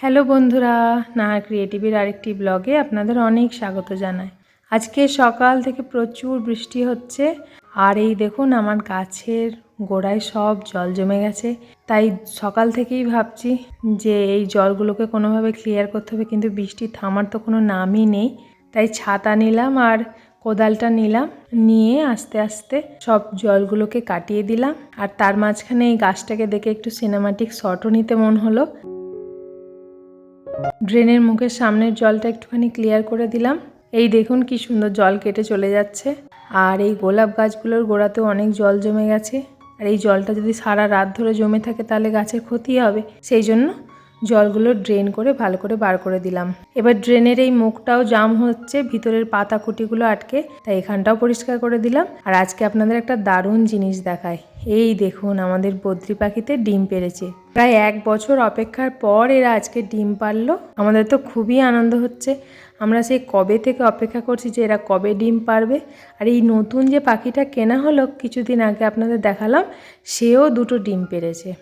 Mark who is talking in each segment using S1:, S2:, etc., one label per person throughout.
S1: Hello বন্ধুরা না ক্রিয়েটিভের আরেকটি ব্লগে আপনাদের অনেক স্বাগত জানাই। আজকে সকাল থেকে প্রচুর বৃষ্টি হচ্ছে, আর এই দেখুন আমার গাছের গোড়ায় সব জল জমে গেছে। তাই সকাল থেকেই ভাবছি যে এই জলগুলোকে কোনোভাবে ক্লিয়ার করতে হবে, কিন্তু বৃষ্টি থামার তো কোনো নামই নেই। তাই ছাতা নিলাম আর কোদালটা নিলাম, নিয়ে আস্তে আস্তে সব জলগুলোকে কাটিয়ে দিলাম। আর তার মাঝখানে এই গাছটাকে দেখে একটু সিনেমাটিক শটও নিতে মন হলো। ড্রেনের মুখের সামনের জলটা একটুখানি ক্লিয়ার করে দিলাম। এই দেখুন কি সুন্দর জল কেটে চলে যাচ্ছে। আর এই গোলাপ গাছগুলোর গোড়াতেও অনেক জল জমে গেছে। আর এই জলটা যদি সারা রাত ধরে জমে থাকে তাহলে গাছের ক্ষতি হবে। সেই জন্য জলগুলো ড্রেন করে ভালো করে বার করে দিলাম। এবার ড্রেনের এই মুখটাও জাম হচ্ছে, ভিতরের পাতা কুটিগুলো আটকে, তাই এখানটাও পরিষ্কার করে দিলাম। আর আজকে আপনাদের একটা দারুণ জিনিস দেখায় এই দেখুন, আমাদের বদ্রি পাখিতে ডিম পেরেছে। প্রায় এক বছর অপেক্ষার পর এরা আজকে ডিম পারল। আমাদের তো খুবই আনন্দ হচ্ছে। আমরা সেই কবে থেকে অপেক্ষা করছি যে এরা কবে ডিম পারবে। আর এই নতুন যে পাখিটা কেনা হলো, কিছুদিন আগে আপনাদের দেখালাম, সেও দুটো ডিম পেরেছে।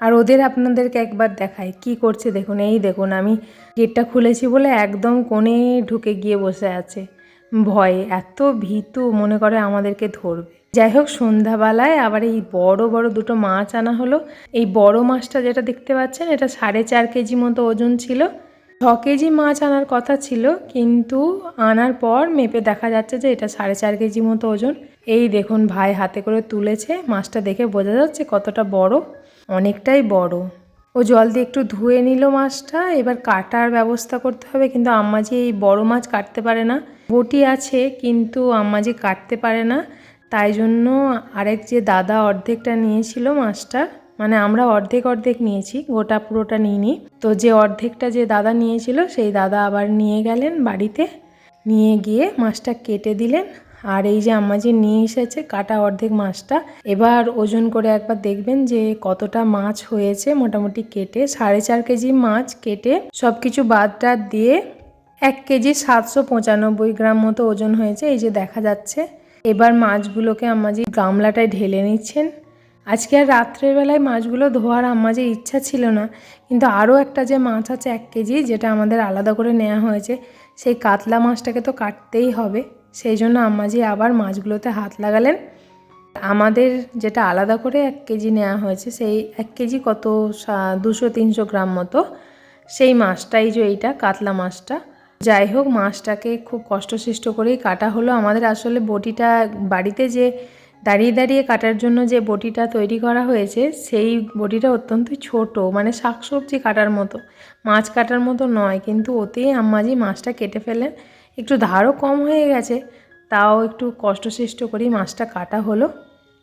S1: আর ওদের আপনাদেরকে একবার দেখাই। কি করছে দেখুন, এই দেখুন, আমি গেটটা খুলেছি বলে একদম কোণে ঢুকে গিয়ে বসে আছে। ভয়ে, এত ভীতু, মনে করে আমাদেরকে ধরবে। যাই হোক, সন্ধ্যাবেলায় আবার এই বড় বড় দুটো মাছ আনা হলো। এই বড় মাছটা যেটা দেখতে পাচ্ছেন, এটা সাড়ে চার কেজি মতো ওজন ছিল। ছ কেজি মাছ আনার কথা ছিল, কিন্তু আনার পর মেপে দেখা যাচ্ছে যে এটা সাড়ে চার কেজি মতো ওজন। এই দেখুন, ভাই হাতে করে তুলেছে। মাছটা দেখে বোঝা যাচ্ছে কতটা বড়। অনেকটাই বড়। ও জল দিয়ে একটু ধুয়ে নিল মাছটা, এবার কাটার ব্যবস্থা করতে হবে। কিন্তু আম্মাজি এই বড় মাছ কাটতে পারে না, বটি আছে, কিন্তু আম্মাজি কাটতে পারে না, তাই জন্য আরেক যে দাদা অর্ধেকটা নিয়েছিল মাছটা মানে আমরা অর্ধেক অর্ধেক নিয়েছি, গোটা পুরোটা নিইনি। তো যে অর্ধেকটা যে দাদা নিয়েছিল, সেই দাদা আবার নিয়ে গেলেন বাড়িতে, নিয়ে গিয়ে মাছটা কেটে দিলেন। আর এই যে আম্মাজি নিয়ে এসেছে কাটা অর্ধেক মাছটা। এবার ওজন করে একবার দেখবেন যে কতটা মাছ হয়েছে মোটামুটি কেটে। সাড়ে চার কেজি মাছ কেটে সব কিছু বাদ টাদ দিয়ে এক কেজি সাতশো পঁচানব্বই গ্রাম মতো ওজন হয়েছে। এই যে দেখা যাচ্ছে। এবার মাছগুলোকে আম্মাজি গামলাটায় ঢেলে নিচ্ছেন। আজকে আর রাত্রেবেলায় মাছগুলো ধোয়ার আম্মাজির ইচ্ছা ছিল না। কিন্তু আরও একটা যে মাছ আছে এক কেজি, যেটা আমাদের আলাদা করে নেওয়া হয়েছে, সেই কাতলা মাছটাকে তো কাটতেই হবে। সেই জন্য আম্মাজি আবার মাছগুলোতে হাত লাগালেন। আমাদের যেটা আলাদা করে এক কেজি নেওয়া হয়েছে, সেই এক কেজি কত? দুশো, তিনশো গ্রাম মতো। সেই মাছটাই যে এইটা, কাতলা মাছটা। যাই হোক, মাছটাকে খুব কষ্টসৃষ্ট করেই কাটা হলো। আমাদের আসলে বটিটা বাড়িতে যে দাঁড়িয়ে দাঁড়িয়ে কাটার জন্য যে বটিটা তৈরি করা হয়েছে, সেই বটিটা অত্যন্ত ছোট মানে শাকসবজি কাটার মতো। মাছ কাটার মতো নয়, কিন্তু ওতেই আম্মাজি মাছটা কেটে ফেলেন। একটু ধারও কম হয়ে গেছে, তাও একটু কষ্টসৃষ্ট করেই মাছটা কাটা হলো।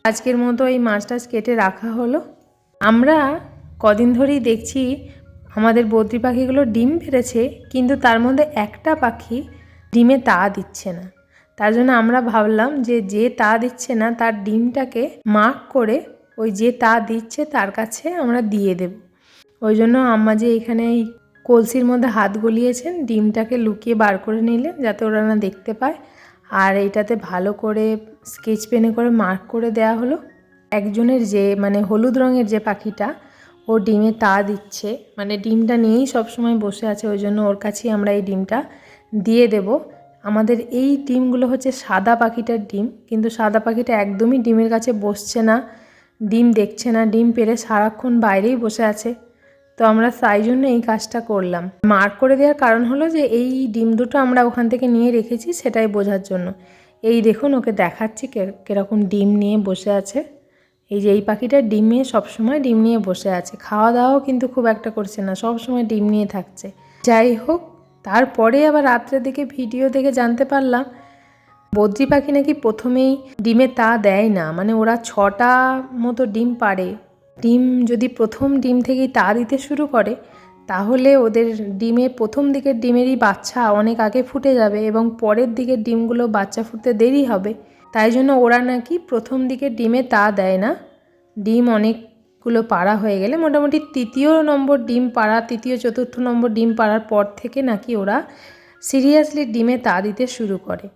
S1: আজকের মতো এই মাছটা কেটে রাখা হলো। আমরা কদিন ধরেই দেখছি আমাদের বদ্রি পাখিগুলো ডিম পেরেছে কিন্তু তার মধ্যে একটা পাখি ডিমে তা দিচ্ছে না। তার জন্য আমরা ভাবলাম যে যে তা দিচ্ছে না, তার ডিমটাকে মার্ক করে ওই যে তা দিচ্ছে তার কাছে আমরা দিয়ে দেব। ওই জন্য আম্মা যে এখানে কলসির মধ্যে হাত গলিয়েছেন, ডিমটাকে লুকিয়ে বার করে নিলেন যাতে ওরা না দেখতে পায়। আর এটাতে ভালো করে স্কেচ পেনে করে মার্ক করে দেয়া হলো। একজনের যে মানে হলুদ রঙের যে পাখিটা, ও ডিমে তা দিচ্ছে। মানে ডিমটা নিয়েই সবসময় বসে আছে, ওই জন্য ওর কাছেই আমরা এই ডিমটা দিয়ে দেব। আমাদের এই ডিমগুলো হচ্ছে সাদা পাখিটার ডিম, কিন্তু সাদা পাখিটা একদমই ডিমের কাছে বসছে না, ডিম দেখছে না, ডিম পেরে সারাক্ষণ বাইরেই বসে আছে। তো আমরা তাই জন্য এই কাজটা করলাম। মার্ক করে দেওয়ার কারণ হলো যে এই ডিম দুটো আমরা ওখান থেকে নিয়ে রেখেছি সেটাই বোঝার জন্য। এই দেখুন ওকে দেখাচ্ছি কীরকম ডিম নিয়ে বসে আছে। এই যে এই পাখিটা ডিম নিয়ে সবসময় ডিম নিয়ে বসে আছে। খাওয়া দাওয়াও কিন্তু খুব একটা করছে না সব সময় ডিম নিয়ে থাকছে। যাই হোক, তারপরে আবার রাত্রের দিকে ভিডিও দেখে জানতে পারলাম, বদ্রি পাখি নাকি প্রথমেই ডিমে তা দেয় না। মানে ওরা ছটা মতো ডিম পারে ডিম যদি প্রথম ডিম থেকেই তা দিতে শুরু করে, তাহলে ওদের ডিমে প্রথম দিকের ডিমেরই বাচ্চা অনেক আগে ফুটে যাবে এবং পরের দিকের ডিমগুলো বাচ্চা ফুটতে দেরি হবে। তাই জন্য ওরা নাকি প্রথম দিকে ডিমে তা দেয় না। ডিম অনেকগুলো পাড়া হয়ে গেলে মোটামুটি তৃতীয় নম্বর ডিম পাড়া, তৃতীয়, চতুর্থ নম্বর ডিম পাড়ার পর থেকে নাকি ওরা সিরিয়াসলি ডিমে তা দিতে শুরু করে।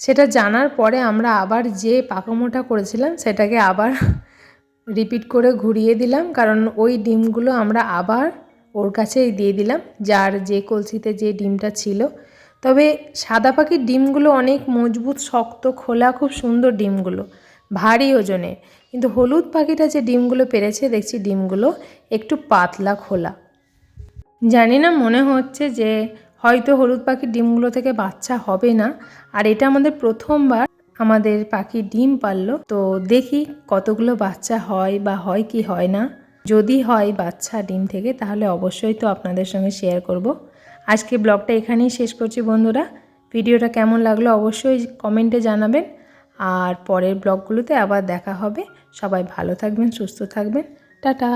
S1: সেটা জানার পরে আমরা আবার যে পাকামোটা করেছিলাম, সেটাকে আবার রিপিট করে ঘুরিয়ে দিলাম, কারণ ওই ডিমগুলো আমরা আবার ওর কাছেই দিয়ে দিলাম, যার যে কলসিতে যে ডিমটা ছিল। তবে সাদা পাখির ডিমগুলো অনেক মজবুত, শক্ত, খোলা, খুব সুন্দর ডিমগুলো, ভারী ওজনে কিন্তু হলুদ পাখিটা যে ডিমগুলো পেরেছে, দেখছি ডিমগুলো একটু পাতলা, খোলা। জানি না, মনে হচ্ছে যে হয়তো হলুদ পাখির ডিমগুলো থেকে বাচ্চা হবে না, আর এটা আমাদের প্রথমবার আমাদের পাখি ডিম পারল, তো দেখি কতগুলো বাচ্চা হয় বা হয় কি হয় না। যদি হয় বাচ্চা ডিম থেকে, তাহলে অবশ্যই তো আপনাদের সঙ্গে শেয়ার করব। আজকে ব্লগটা এখানেই শেষ করছি বন্ধুরা। ভিডিওটা কেমন লাগল অবশ্যই কমেন্টে জানাবেন। আর পরের ব্লগগুলোতে আবার দেখা হবে। সবাই ভালো থাকবেন, সুস্থ থাকবেন। টাটা!